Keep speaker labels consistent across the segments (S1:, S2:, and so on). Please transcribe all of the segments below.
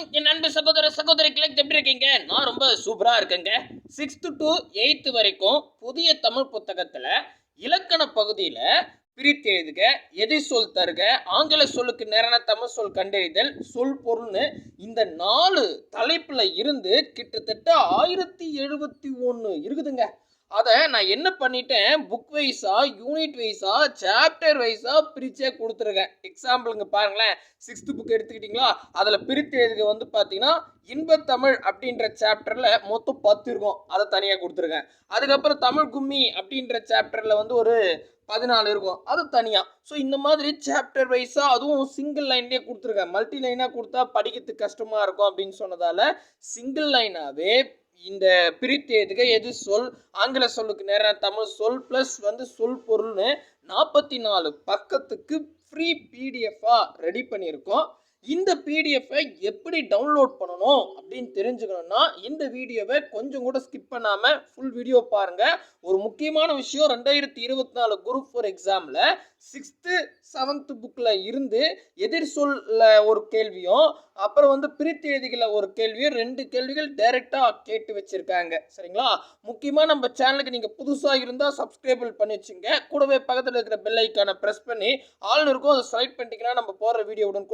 S1: வணக்கம் என் அன்பு சகோதர சகோதரிகளை எப்படி இருக்கீங்க? நான் ரொம்ப சூப்பரா இருக்கேங்க. சிக்ஸ்த்து டு எயித்து வரைக்கும் புதிய தமிழ் புத்தகத்துல இலக்கண பகுதியில பிரித்து எழுதுக எதை சொல் தருக ஆங்கில சொல்லுக்கு நேரான தமிழ் சொல் கண்டறிதல் சொல் பொருள்னு இந்த நாலு தலைப்புல இருந்து கிட்டத்தட்ட ஆயிரத்தி எழுபத்தி ஒன்று இருக்குதுங்க. அதை நான் என்ன பண்ணிட்டேன்? புக் வைஸாக யூனிட் வைஸாக சாப்டர் வைஸாக பிரித்தே கொடுத்துருக்கேன். எக்ஸாம்பிளுங்க பாருங்களேன். சிக்ஸ்த்து புக் எடுத்துக்கிட்டிங்களா? அதில் பிரித்து எழுதுக வந்து பார்த்தீங்கன்னா இன்பத்தமிழ் அப்படின்ற சாப்டரில் மொத்தம் பத்து இருக்கும். அதை தனியாக கொடுத்துருக்கேன். அதுக்கப்புறம் தமிழ் கும்மி அப்படின்ற சாப்டரில் வந்து ஒரு பதினாலு இருக்கும். அது தனியாக ஸோ இந்த மாதிரி சாப்டர் வைஸாக அதுவும் சிங்கிள் லைன்லேயே கொடுத்துருக்கேன். மல்டி லைனாக கொடுத்தா படிக்கிறதுக்கு கஷ்டமாக இருக்கும் அப்படின்னு சொன்னதால் சிங்கிள் லைனாகவே இந்த பிரித்து எது சொல்? ஆங்கில சொல்லுக்கு நேராக தமிழ் சொல் ப்ளஸ் வந்து சொல் பொருள்னு நாற்பத்தி நாலு பக்கத்துக்கு ஃப்ரீ பிடிஎஃபாக ரெடி பண்ணியிருக்கோம். இந்த பிடிஎஃப்பை எப்படி டவுன்லோட் பண்ணணும் அப்படின்னு தெரிஞ்சுக்கணும்னா இந்த வீடியோவை கொஞ்சம் கூட ஸ்கிப் பண்ணாமல் ஃபுல் வீடியோ பாருங்கள் ஒரு முக்கியமான விஷயம் ரெண்டாயிரத்தி இருபத்தி நாலு குரூப் ஃபோர் எக்ஸாமில் சிக்ஸ்த்து செவன்த்து புக்கில் இருந்து எதிர் சொல்ல ஒரு கேள்வியும் அப்புறம் வந்து பிரித்து எழுதிகள ஒரு கேள்வியும் ரெண்டு கேள்விகள் டைரெக்டாக கேட்டு வச்சுருக்காங்க. சரிங்களா? முக்கியமாக நம்ம சேனலுக்கு நீங்கள் புதுசாக இருந்தால் சப்ஸ்கிரைபிள் பண்ணி வச்சுங்க. கூடவே பக்கத்தில் இருக்கிற பெல் ஐக்கானை ப்ரெஸ் பண்ணி ஆள் இருக்கும் அதை செலக்ட் பண்ணிட்டீங்கன்னா நம்ம போகிற வீடியோ உடன்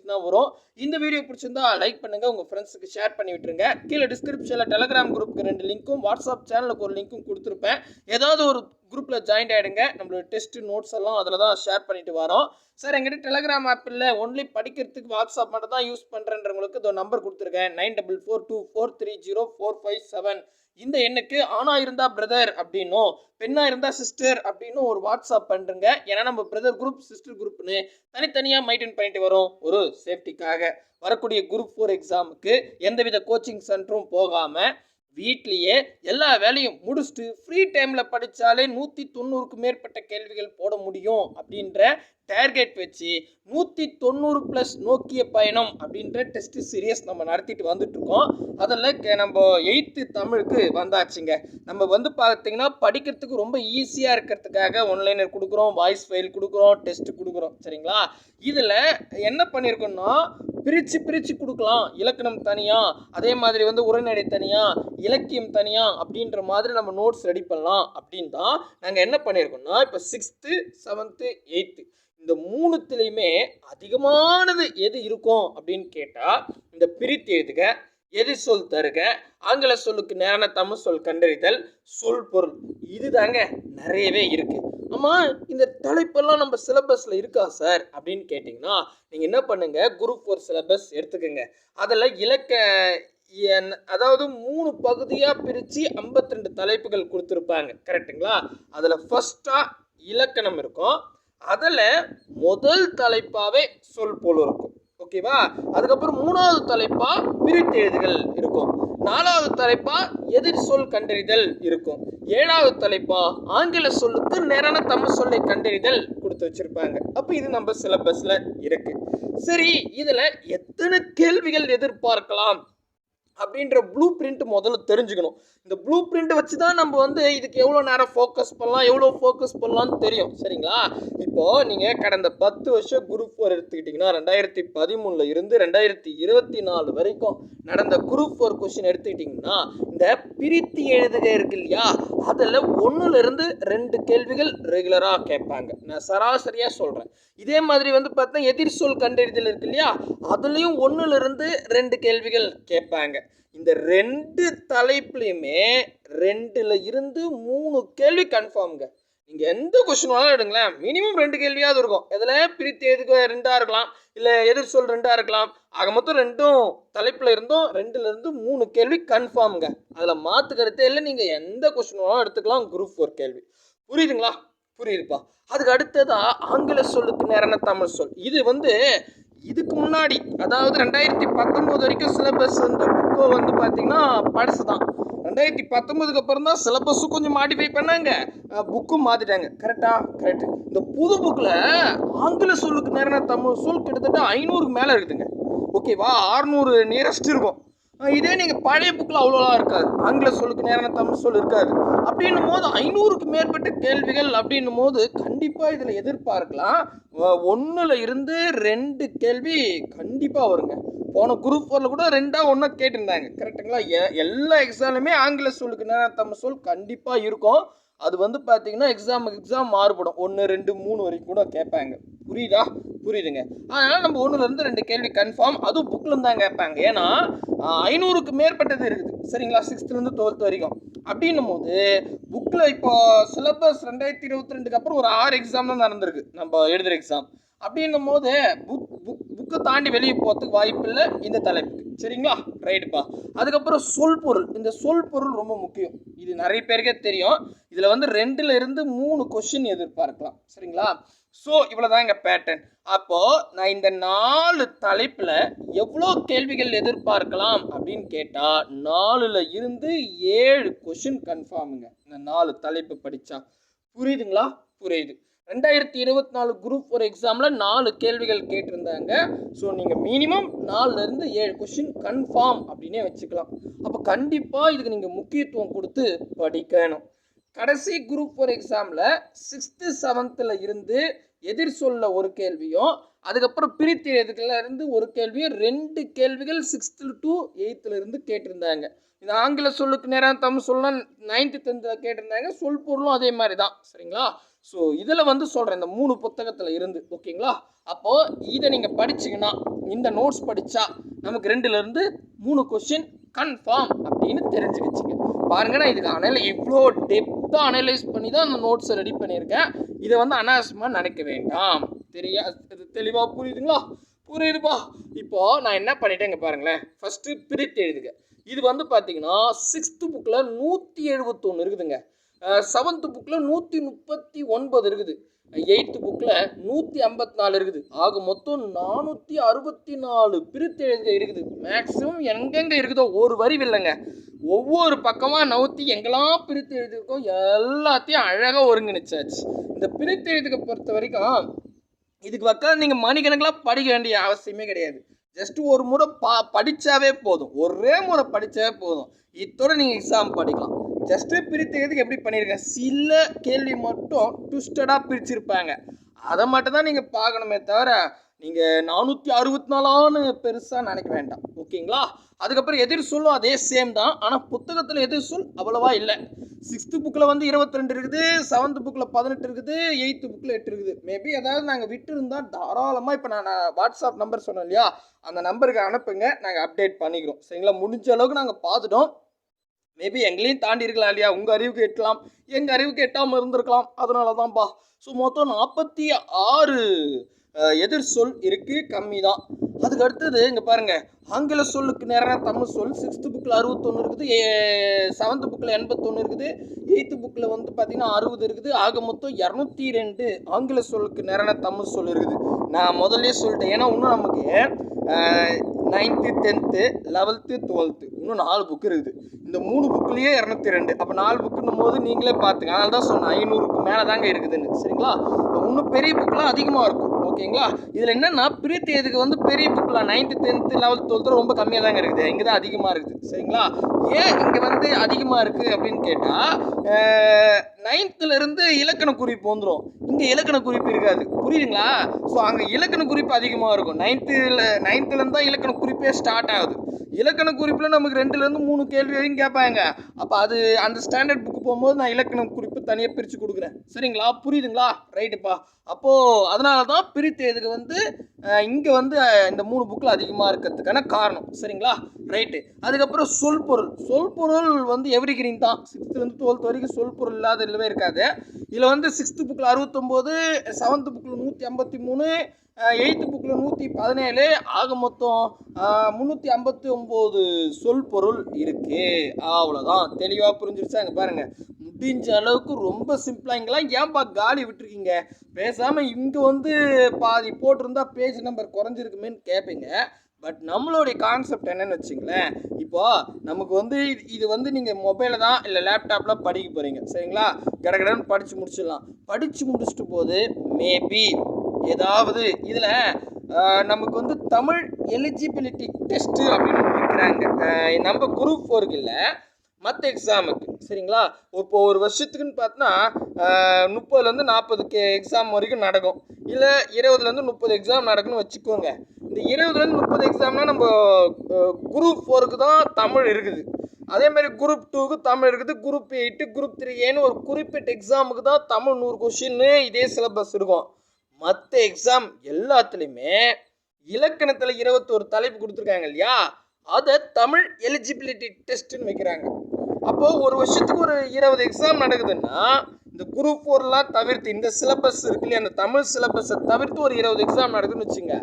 S1: கூட தான் வரும். இந்த வீடியோ பிடிச்சிருந்தா லைக் பண்ணுங்கள் உங்கள் ஃப்ரெண்ட்ஸுக்கு ஷேர் பண்ணி விட்டுருங்க. கீழே டிஸ்கிரிப்ஷனில் டெலகிராம் குரூப்புக்கு ரெண்டு லிங்க்கும் வாட்ஸ்அப் சேனலுக்கு ஒரு லிங்க்கும் கொடுத்துருப்பேன். ஏதாவது ஒரு குரூப்பில் ஜாயின் ஆகிடுங்க நம்மளோட டெஸ்ட் நோட்ஸ் எல்லாம் அதில் தான் ஷேர் பண்ணிட்டு வரோம். சார் எங்கிட்ட டெலகிராம் ஆப் இல்லை. ஒன்லி படிக்கிறதுக்கு வாட்ஸ்அப் மட்டும் தான் யூஸ் பண்ணுறேன்றவங்களுக்கு இதோ நம்பர் கொடுத்துருக்கேன். Nine double four two four three zero four five seven இந்த எண்ணுக்கு ஆணாக இருந்தால் பிரதர் அப்படின்னும் பெண்ணாக இருந்தால் சிஸ்டர் அப்படின்னு ஒரு வாட்ஸ்அப் பண்ணுறங்க ஏன்னா நம்ம பிரதர் குரூப் சிஸ்டர் குரூப்னு தனித்தனியாக மெயின்டைன் பண்ணிட்டு வரோம். ஒரு சேஃப்டிக்காக வரக்கூடிய குரூப் ஃபோர் எக்ஸாமுக்கு எந்தவித கோச்சிங் சென்டரும் போகாமல் வீட்லேயே எல்லா வேலையும் முடிச்சுட்டு ஃப்ரீ டைமில் படித்தாலே நூற்றி தொண்ணூறுக்கு மேற்பட்ட கேள்விகள் போட முடியும் அப்படின்ற டார்கெட் வச்சு நூற்றி தொண்ணூறு ப்ளஸ் நோக்கிய பயணம் அப்படின்ற டெஸ்ட் சீரியஸ் நம்ம நடத்திட்டு வந்துட்ருக்கோம் அதில் நம்ம எயித்து தமிழுக்கு வந்தாச்சுங்க. நம்ம வந்து பார்த்தீங்கன்னா படிக்கிறதுக்கு ரொம்ப ஈஸியாக இருக்கிறதுக்காக ஒன்லைனர் கொடுக்குறோம் வாய்ஸ் ஃபைல் கொடுக்குறோம் டெஸ்ட் கொடுக்குறோம் சரிங்களா? இதில் என்ன பண்ணியிருக்கோம்னா பிரித்து பிரித்து கொடுக்கலாம். இலக்கணம் தனியாக அதே மாதிரி வந்து உரைநடை தனியாக இலக்கியம் தனியாக அப்படின்ற மாதிரி நம்ம நோட்ஸ் ரெடி பண்ணலாம் அப்படின்னு தான் நாங்கள் என்ன பண்ணியிருக்கோம்னா இப்போ சிக்ஸ்த்து செவன்த்து எயித்து இந்த மூணுத்துலேயுமே அதிகமானது எது இருக்கும் அப்படின்னு கேட்டால் இந்த பிரித்து எழுதுக எது சொல் தருக ஆங்கில சொல்லுக்கு நேரான தமிழ் சொல் கண்டறிதல் சொல் பொருள் இதுதாங்க நிறையவே இருக்குது ஆமாம் இந்த தலைப்பெல்லாம் நம்ம சிலபஸில் இருக்கா சார் அப்படின்னு கேட்டிங்கன்னா நீங்கள் என்ன பண்ணுங்கள் குரூப் ஃபோர் சிலபஸ் எடுத்துக்கோங்க. அதில் இலக்க என்- அதாவது மூணு பகுதியாக பிரித்து 52 ரெண்டு தலைப்புகள் கொடுத்துருப்பாங்க. கரெக்ட்டுங்களா? அதில் ஃபஸ்ட்டாக இலக்கணம் இருக்கும். அதில் முதல் தலைப்பாகவே சொல் போல் இருக்கும். ஓகேவா அதுக்கப்புறம் மூணாவது தலைப்பாக பிரித்தெழுதுகள் இருக்கும். நாலாவது தலைப்பாக எதிர் சொல் கண்டறிதல் இருக்கும். ஏழாவது தலைப்பா ஆங்கில சொல்லுக்கு நேரான தமிழ் சொல்லை கண்டறிதல் கொடுத்து வச்சிருப்பாங்க. அப்போ இது நம்ம சிலபஸ்ல இருக்கு. சரி இதுல எத்தனை கேள்விகள் எதிர்பார்க்கலாம்? அப்படின்ற ப்ளூ பிரிண்ட் முதல்ல தெரிஞ்சுக்கணும். இந்த ப்ளூ பிரிண்ட் வச்சு தான் நம்ம வந்து இதுக்கு எவ்வளோ நேரம் ஃபோக்கஸ் பண்ணலாம் எவ்வளோ ஃபோக்கஸ் பண்ணலாம்னு தெரியும். சரிங்களா? இப்போது நீங்கள் கடந்த பத்து வருஷம் குரூப் ஃபோர் எடுத்துக்கிட்டிங்கன்னா ரெண்டாயிரத்தி பதிமூணில் இருந்து ரெண்டாயிரத்தி இருபத்தி நாலு வரைக்கும் நடந்த குரூப் ஃபோர் கொஷின் எடுத்துக்கிட்டிங்கன்னா இந்த பிரித்து எழுதுக இருக்கு இல்லையா? அதில் ஒன்றுலேருந்து ரெண்டு கேள்விகள் ரெகுலராக கேட்பாங்க. நான் சராசரியாக சொல்கிறேன் இதே மாதிரி வந்து பார்த்தா எதிர் சொல் கண்டறிதல் இருக்கு இல்லையா? அதுலேயும் ஒன்றுலேருந்து ரெண்டு கேள்விகள் கேட்பாங்க. இந்த ரெண்டு தலைப்புலையுமே ரெண்டுல இருந்து மூணு கேள்வி கன்ஃபார்ம்ங்க நீங்கள் எந்த கொஸ்டின் வேணாலும் எடுங்களேன். மினிமம் ரெண்டு கேள்வியாவது இருக்கும். இதில் பிரித்து எதுக்கு ரெண்டாக இருக்கலாம். இல்லை எதிர் சொல் ரெண்டாக இருக்கலாம். ஆக மொத்தம் ரெண்டும் தலைப்பில் இருந்தும் ரெண்டுலேருந்து மூணு கேள்வி கன்ஃபார்ம்ங்க அதில் மாற்று கருத்தே இல்லை. நீங்கள் எந்த கொஸ்டின் வேணாலும் எடுத்துக்கலாம். குரூப் ஃபோர் கேள்வி. புரியுதுங்களா? புரியுதுப்பா. அதுக்கு அடுத்ததா ஆங்கில சொல்லுக்கு நேரான தமிழ் சொல். இது வந்து இதுக்கு முன்னாடி அதாவது ரெண்டாயிரத்தி பத்தொம்போது வரைக்கும் சிலபஸ் வந்து இப்போ வந்து பார்த்தீங்கன்னா பழசு தான் ரெண்டாயிரத்தி பத்தொன்பதுக்கு அப்புறம் தான் சிலபஸும் கொஞ்சம் மாடிஃபை பண்ணாங்க. புக்கும் மாற்றிட்டாங்க கரெக்டா கரெக்ட் இந்த புது புக்கில் ஆங்கில சொல்லுக்கு நேரான தமிழ் சொல் கிட்டத்தட்ட ஐநூறுக்கு மேலே இருக்குதுங்க. ஓகேவா ஆறுநூறு நியரஸ்ட் இருக்கும். இதே நீங்கள் பழைய புக்கில் அவ்வளோலாம் இருக்காது. ஆங்கில சொல்லுக்கு நேரான தமிழ் சொல் இருக்காது. அப்படின்னும் போது ஐநூறுக்கு மேற்பட்ட கேள்விகள் அப்படின்னும் போது கண்டிப்பாக இதில் எதிர்பார்க்கலாம். ஒன்றில் இருந்து ரெண்டு கேள்வி கண்டிப்பாக வருங்க. போன குரூப் ஃபோரில் கூட ரெண்டாக ஒன்றா கேட்டிருந்தாங்க. கரெக்டுங்களா எ- எல்லா எக்ஸாம்லையுமே ஆங்கில சொல்லுக்கு நேரம் தமிழ் சொல் கண்டிப்பாக இருக்கும். அது வந்து பார்த்தீங்கன்னா எக்ஸாமுக்கு எக்ஸாம் மாறுபடும். ஒன்று ரெண்டு மூணு வரைக்கும் கூட கேட்பாங்க. புரியுதா? புரியுதுங்க. அதனால் நம்ம ஒன்றுலேருந்து ரெண்டு கேள்வி கன்ஃபார்ம் அதுவும் புக்கில் தான் கேட்பாங்க. ஏன்னா ஐநூறுக்கு மேற்பட்டது இருக்குது. சரிங்களா? சிக்ஸ்த்துலேருந்து டுவெல்த் வரைக்கும். அப்படின்னும் போது புக்கில் இப்போ சிலபஸ் ரெண்டாயிரத்தி இருபத்தி ரெண்டுக்கு அப்புறம் ஒரு ஆறு எக்ஸாம் தான் நடந்திருக்கு. நம்ம எழுதுகிற எக்ஸாம் அப்படின்னும் போது புக் புக்கை தாண்டி வெளியே போகிறதுக்கு வாய்ப்பு இல்லை இந்த தலைப்புக்கு. சரிங்களா? ரைட்டுப்பா. அதுக்கப்புறம் சொல் பொருள். இந்த சொல் பொருள் ரொம்ப முக்கியம். இது நிறைய பேருக்கே தெரியும். இதில் வந்து ரெண்டுல இருந்து மூணு கொஷின் எதிர்பார்க்கலாம். சரிங்களா? ஸோ இவ்வளோதான் எங்கள் பேட்டர்ன் அப்போது நான் இந்த நாலு தலைப்பில் எவ்வளோ கேள்விகள் எதிர்பார்க்கலாம் அப்படின்னு கேட்டால் நாலில் இருந்து ஏழு கொஷின் கன்ஃபார்முங்க இந்த நாலு தலைப்பு படித்தா புரியுதுங்களா? புரியுது. ரெண்டாயிரத்தி இருபத்தி நாலு குரூப் ஒரு எக்ஸாமில் நாலு கேள்விகள் கேட்டிருந்தாங்க. ஸோ நீங்கள் மினிமம் நாலுலேருந்து ஏழு கொஷின் கன்ஃபார்ம் அப்படின்னே வச்சுக்கலாம். அப்போ கண்டிப்பாக இதுக்கு நீங்கள் முக்கியத்துவம் கொடுத்து படிக்கணும். கடைசி குரூப் ஒரு எக்ஸாமில் சிக்ஸ்த்து செவன்த்தில் இருந்து எதிர் சொல்ல ஒரு கேள்வியும் அதுக்கப்புறம் பிரித்து இருந்து ஒரு கேள்வியும் ரெண்டு கேள்விகள் சிக்ஸ்த்து டு எயித்துல இருந்து கேட்டிருந்தாங்க. இந்த ஆங்கில சொல்லுக்கு நேரம் தமிழ் சொல்லலாம் நைன்த்து டென்த்தில் கேட்டிருந்தாங்க. சொல் பொருளும் அதே மாதிரி தான் சரிங்களா? ஸோ இதில் வந்து சொல்கிறேன் இந்த மூணு புத்தகத்தில் இருந்து. ஓகேங்களா? அப்போது இதை நீங்கள் படிச்சிங்கன்னா இந்த நோட்ஸ் படித்தா நமக்கு ரெண்டுலேருந்து மூணு கொஸ்டின் கன்ஃபார்ம் அப்படின்னு தெரிஞ்சுக்கிச்சிங்க. பாருங்க நான் இதுக்கு அனலை இவ்வளோ டெப்த்தாக அனலைஸ் பண்ணி தான் அந்த நோட்ஸை ரெடி பண்ணியிருக்கேன். இதை வந்து அனாவசியமாக நினைக்க வேண்டாம். தெரியாது தெளிவாக புரியுதுங்களா? புரியுதுப்பா. இப்போ நான் என்ன பண்ணிட்டேங்க பாருங்களேன். ஃபஸ்ட்டு பிரித்து எழுதுங்க இது வந்து பார்த்தீங்கன்னா சிக்ஸ்த்து புக்கில் நூற்றி எழுபத்தொன்று இருக்குதுங்க. செவன்த்து புக்கில் நூற்றி முப்பத்தி ஒன்பது இருக்குது. எயித்து புக்கில் நூற்றி ஐம்பத்தி நாலு இருக்குது. ஆக மொத்தம் நானூற்றி அறுபத்தி நாலு பிரித்து எழுத இருக்குது. மேக்ஸிமம் எங்கெங்கே இருக்குதோ ஒரு வரி இல்லைங்க. ஒவ்வொரு பக்கமாக நவுத்தி எங்கெல்லாம் பிரித்து எழுதியிருக்கோம் எல்லாத்தையும் அழகாக ஒருங்கிணைச்சாச்சு. இந்த பிரித்து எழுதுக்க பொறுத்த வரைக்கும் இதுக்கு பக்கம் நீங்கள் மணிக்கணக்கெலாம் படிக்க வேண்டிய அவசியமே கிடையாது. ஜஸ்ட் ஒரு முறை பா படித்தாவே போதும். ஒரே முறை படித்தாவே போதும். இத்தோட நீங்கள் எக்ஸாம் படிக்கலாம். ஜஸ்ட்டு பிரித்துக்கிறதுக்கு எப்படி பண்ணியிருக்கேன் சில கேள்வி மட்டும் ட்விஸ்டடாக பிரிச்சிருப்பாங்க. அதை மட்டும் தான் நீங்கள் பார்க்கணுமே தவிர நீங்கள் நானூற்றி அறுபத்தி நாலான்னு பெருசாக நினைக்க வேண்டாம். ஓகேங்களா? அதுக்கப்புறம் எதிர் சொல்லும் அதே சேம் தான். ஆனால் புத்தகத்தில் எதிர் சொல் அவ்வளவா இல்லை. சிக்ஸ்த்து புக்கில் வந்து இருபத்தி ரெண்டு இருக்குது செவன்த்து புக்கில் பதினெட்டு இருக்குது எயித்து புக்கில் எட்டு இருக்குது. மேபி அதாவது நாங்கள் விட்டுருந்தா தாராளமாக இப்போ நான் வாட்ஸ்அப் நம்பர் சொன்னேன் இல்லையா? அந்த நம்பருக்கு அனுப்புங்க. நாங்கள் அப்டேட் பண்ணிக்கிறோம். சரிங்களா? முடிஞ்ச அளவுக்கு நாங்கள் பார்த்துட்டோம். மேபி எங்களையும் தாண்டி இருக்கலாம் இல்லையா? உங்கள் அறிவுக்கு எட்டலாம் எங்கள் அறிவுக்கு எட்டாமல் இருந்திருக்கலாம். அதனால தான்ப்பா ஸோ மொத்தம் நாற்பத்தி ஆறு எதிர் சொல் இருக்குது கம்மி தான். அதுக்கு அடுத்தது இங்கே பாருங்கள் ஆங்கில சொல்லுக்கு நேரான தமிழ் சொல் சிக்ஸ்த்து புக்கில் அறுபத்தொன்று இருக்குது செவன்த்து புக்கில் எண்பத்தொன்று இருக்குது எயித்து புக்கில் வந்து பார்த்திங்கன்னா அறுபது இருக்குது ஆக மொத்தம் இரநூத்தி ரெண்டு ஆங்கில சொல்லுக்கு நேரான தமிழ் சொல் இருக்குது. நான் முதல்லே சொல்லிட்டேன். ஏன்னா இன்னும் நமக்கு நைன்த்து டென்த்து லெவல்த்து டுவெல்த்து இன்னும் நாலு புக் இருக்குது. இந்த மூணு புக்லேயே இரநூத்தி ரெண்டு அப்போ நாலு புக்குன்னும் போது நீங்களே பார்த்துங்க. அதனால தான் சொன்னேன் ஐநூறுக்கு மேலே தாங்க இருக்குதுன்னு. சரிங்களா? இன்னும் பெரிய புக்கெலாம் அதிகமாக இருக்கும். ஓகேங்களா? இதில் என்னென்னா பிரீத்தி இதுக்கு வந்து பெரிய புக்கில் நைன்த்து டென்த்து லெவல்த் டுவெல்த்து ரொம்ப கம்மியாக தாங்க இருக்குது. இங்கே தான் அதிகமாக இருக்குது. சரிங்களா? ஏன் இங்கே வந்து அதிகமாக இருக்குது அப்படின்னு கேட்டால் நைன்த்துலேருந்து இலக்கண குறிப்பு வந்துடும் இங்கே இலக்கண குறிப்பு இருக்காது. புரியுதுங்களா? ஸோ அங்கே இலக்கண குறிப்பு அதிகமாக இருக்கும். நைன்த்தில் நைன்த்துலேருந்து தான் இலக்கண குறிப்பே ஸ்டார்ட் ஆகுது. இலக்கண குறிப்பில் நமக்கு ரெண்டுலேருந்து மூணு கேள்வி வரைக்கும் கேட்பாங்க. அப்போ அது அந்த ஸ்டாண்டர்ட் புக்கு போகும்போது நான் இலக்கண குறிப்பு தனியாக பிரித்து கொடுக்குறேன். சரிங்களா? புரியுதுங்களா? ரைட்டுப்பா. அப்போது அதனால தான் பிரித்து இதுக்கு வந்து இங்கே வந்து இந்த மூணு புக்கில் அதிகமாக இருக்கிறதுக்கான காரணம். சரிங்களா? ரைட்டு. அதுக்கப்புறம் சொல் பொருள். சொல் பொருள் வந்து எவ்ரி கிரீன் தான் சிக்ஸ்த்துலேருந்து டுவெல்த் வரைக்கும் சொல் பொருள் இல்லாத இல்லவே இருக்காது. இதில் வந்து சிக்ஸ்த்து புக்கில் அறுபத்தொம்போது செவன்த்து புக்கில் நூற்றி ஐம்பத்தி மூணு எயித்து புக்கில் நூற்றி பதினேழு ஆக மொத்தம் முந்நூற்றி ஐம்பத்தி ஒம்பது சொல் பொருள் இருக்குது அவ்வளோதான் தெளிவாக புரிஞ்சிருச்சா? இங்கே பாருங்கள் அப்படின்ற அளவுக்கு ரொம்ப சிம்பிளாக இங்கெல்லாம் ஏன்பா காலி விட்டுருக்கீங்க? பேசாமல் இங்கே வந்து பாதி போட்டிருந்தா பேஜ் நம்பர் குறைஞ்சிருக்குமேன்னு கேட்பீங்க பட் நம்மளுடைய கான்செப்ட் என்னன்னு வச்சுங்களேன். இப்போ நமக்கு வந்து இது- இது வந்து நீங்கள் மொபைலில் தான் இல்லை லேப்டாப்பில் படிக்க போகிறீங்க சரிங்களா? கடகடன்னு படித்து முடிச்சிடலாம். படித்து முடிச்சுட்டு போது மேபி ஏதாவது இதில் நமக்கு வந்து தமிழ் எலிஜிபிலிட்டி டெஸ்ட்டு அப்படின்னு வைக்கிறாங்க. நம்ம குரூப் ஃபோருக்கு இல்லை. மற்ற எக்ஸாமுக்கு சரிங்களா? இப்போ ஒரு வருஷத்துக்குன்னு பார்த்தோன்னா முப்பதுலேருந்து நாற்பது கே எக்ஸாம் வரைக்கும் நடக்கும். இல்லை இருபதுலேருந்து முப்பது எக்ஸாம் நடக்குன்னு வச்சுக்கோங்க. இந்த
S2: இருபதுலேருந்து முப்பது எக்ஸாம்னால் நம்ம குரூப் ஃபோருக்கு தான் தமிழ் இருக்குது. அதே மாதிரி குரூப் டூக்கு தமிழ் இருக்குது குரூப் எயிட்டு குரூப் த்ரீ ஏன்னு ஒரு குறிப்பிட்ட எக்ஸாமுக்கு தான் தமிழ் நூறு கொஷின்னு இதே சிலபஸ் இருக்கும். மற்ற எக்ஸாம் எல்லாத்துலேயுமே இலக்கணத்தில் இருபத்தோரு தலைப்பு கொடுத்துருக்காங்க இல்லையா? அதை தமிழ் எலிஜிபிலிட்டி டெஸ்ட்டுன்னு வைக்கிறாங்க. அப்போது ஒரு வருஷத்துக்கு ஒரு இருபது எக்ஸாம் நடக்குதுன்னா இந்த குரூப் ஃபோர்லாம் தவிர்த்து இந்த சிலபஸ் இருக்கு இல்லையா அந்த தமிழ் சிலபஸை தவிர்த்து ஒரு இருபது எக்ஸாம் நடக்குதுன்னு வச்சுங்க.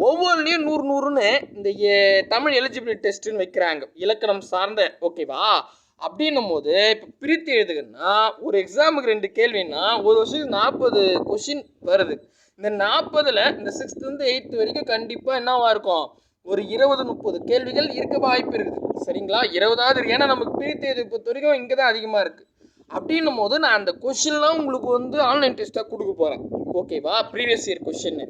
S2: ஒவ்வொன்றிலையும் நூறு நூறுன்னு இந்த எ- தமிழ் எலிஜிபிலிட்டி டெஸ்ட்டுன்னு வைக்கிறாங்க. இலக்கணம் சார்ந்த ஓகேவா அப்படின்னும் போது இப்போ பிரித்து எழுதுங்கன்னா ஒரு எக்ஸாமுக்கு ரெண்டு கேள்வின்னா ஒரு வருஷத்துக்கு நாற்பது கொஷின் வருது. இந்த நாற்பதில் இந்த சிக்ஸ்த்துலேருந்து எயித்து வரைக்கும் கண்டிப்பாக என்னவாக இருக்கும்? ஒரு இருபது முப்பது கேள்விகள் இருக்க வாய்ப்பு இருக்குது. சரிங்களா? இருபதாவது ஏன்னா நமக்கு பிரித்து பொறுத்த வரைக்கும் இங்கே தான் அதிகமாக இருக்குது அப்படின்னும் போது நான் அந்த கொஷின்லாம் உங்களுக்கு வந்து ஆன்லைன் டெஸ்ட்டாக கொடுக்க போகிறேன் ஓகேவா ப்ரீவியஸ் இயர் கொஷின்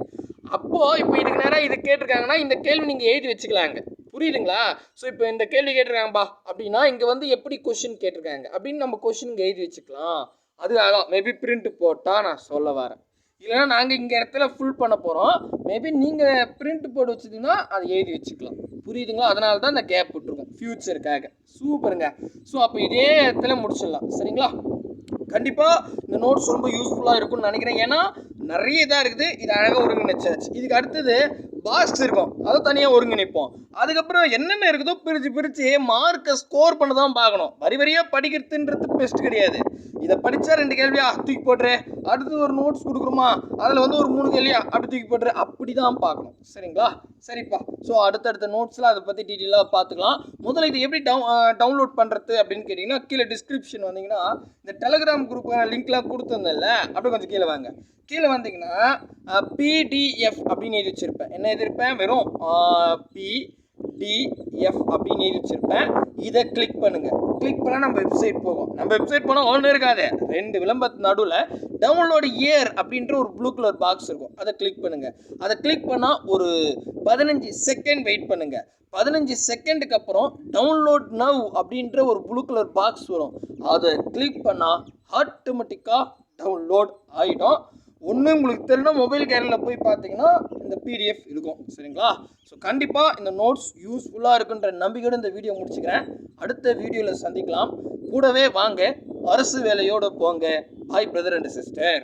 S2: அப்போது இப்போ இதுக்கு நேராக இது கேட்டிருக்காங்கன்னா இந்த கேள்வி நீங்கள் எழுதி வச்சுக்கலாங்க. புரியுதுங்களா? ஸோ இப்போ இந்த கேள்வி கேட்டிருக்காங்கப்பா அப்படின்னா இங்கே வந்து எப்படி கொஷின் கேட்டிருக்காங்க? அப்படின்னு நம்ம கொஷின் இங்கே எழுதி வச்சுக்கலாம். அது அதான். மேபி பிரிண்ட் போட்டால் நான் சொல்ல வரேன். இல்லைன்னா நாங்கள் இங்கே இடத்துல ஃபுல் பண்ண போகிறோம் மேபி நீங்கள் பிரிண்ட் போட்டு வச்சுருந்தீங்கன்னா அதை எழுதி வச்சுக்கலாம். புரியுதுங்களா? அதனால தான் இந்த கேப் விட்டுருக்கோம். ஃப்யூச்சருக்காக சூப்பருங்க ஸோ அப்போ இதே இடத்துல முடிச்சிடலாம். சரிங்களா? கண்டிப்பாக இந்த நோட்ஸ் ரொம்ப யூஸ்ஃபுல்லாக இருக்கும்னு நினைக்கிறேன். ஏன்னா நிறைய இதாக இருக்குது. இது அழகாக ஒருங்கிணைச்சாச்சு. இதுக்கு அடுத்தது பாக்ஸ் இருக்கும் அதை தனியாக ஒருங்கிணைப்போம். அதுக்கப்புறம் என்னென்ன இருக்குதோ பிரித்து பிரித்து மார்க்கை ஸ்கோர் பண்ண தான் பார்க்கணும். வரி வரியாக படிக்கிறதுன்றது பெஸ்ட் கிடையாது. இதை படித்தா ரெண்டு கேள்வியா தூக்கி போட்டுரு. அடுத்து ஒரு நோட்ஸ் கொடுக்குறோமா அதில் வந்து ஒரு மூணு கேள்வியா அப்படி தூக்கி போட்டுரு. அப்படி தான் பார்க்கணும். சரிங்களா? சரிப்பா. ஸோ அடுத்தடுத்த நோட்ஸில் அதை பற்றி டீட்டெயிலாக பார்த்துக்கலாம். முதல்ல இது எப்படி டவு டவுன்லோட் பண்ணுறது அப்படின்னு கேட்டிங்கன்னா கீழே டிஸ்கிரிப்ஷன் வந்தீங்கன்னா இந்த டெலகிராம் குரூப்புக்கான லிங்க்லாம் கொடுத்துருந்தேன்ல அப்படியே கொஞ்சம் கீழே வாங்க. கீழே வந்தீங்கன்னா பிடிஎஃப் அப்படின்னு எழுதி வச்சுருப்பேன். என்ன எழுதியிருப்பேன். வெறும் பிடிஎஃப் அப்படின்னு எழுதி வச்சுருப்பேன். இதை கிளிக் பண்ணுங்கள் கிளிக் பண்ணால் நம்ம வெப்சைட் போகும். நம்ம வெப்சைட் போனால் ஒன்றும் இருக்காது. ரெண்டு விளம்பரத்து நடுவில் டவுன்லோடு இயர் அப்படின்ற ஒரு ப்ளூ கலர் பாக்ஸ் இருக்கும். அதை கிளிக் பண்ணுங்கள் அதை கிளிக் பண்ணால் ஒரு பதினஞ்சு செகண்ட் வெயிட் பண்ணுங்கள் பதினஞ்சு செகண்டுக்கு அப்புறம் டவுன்லோட் நவ் அப்படின்ற ஒரு ப்ளூ கலர் பாக்ஸ் வரும். அதை கிளிக் பண்ணால் ஆட்டோமேட்டிக்காக டவுன்லோட் ஆகிடும் ஒன்று உங்களுக்கு தெரியல மொபைல் கேரில் போய் பார்த்தீங்கன்னா இந்த பிடிஎஃப் இருக்கும் சரிங்களா? ஸோ கண்டிப்பாக இந்த நோட்ஸ் யூஸ்ஃபுல்லாக இருக்குன்ற நம்பிக்கையோடு இந்த வீடியோ முடிச்சுக்கிறேன். அடுத்த வீடியோவில் சந்திக்கலாம். கூடவே வாங்க அரசு வேலையோடு போங்க. பாய் பிரதர் அண்ட் சிஸ்டர்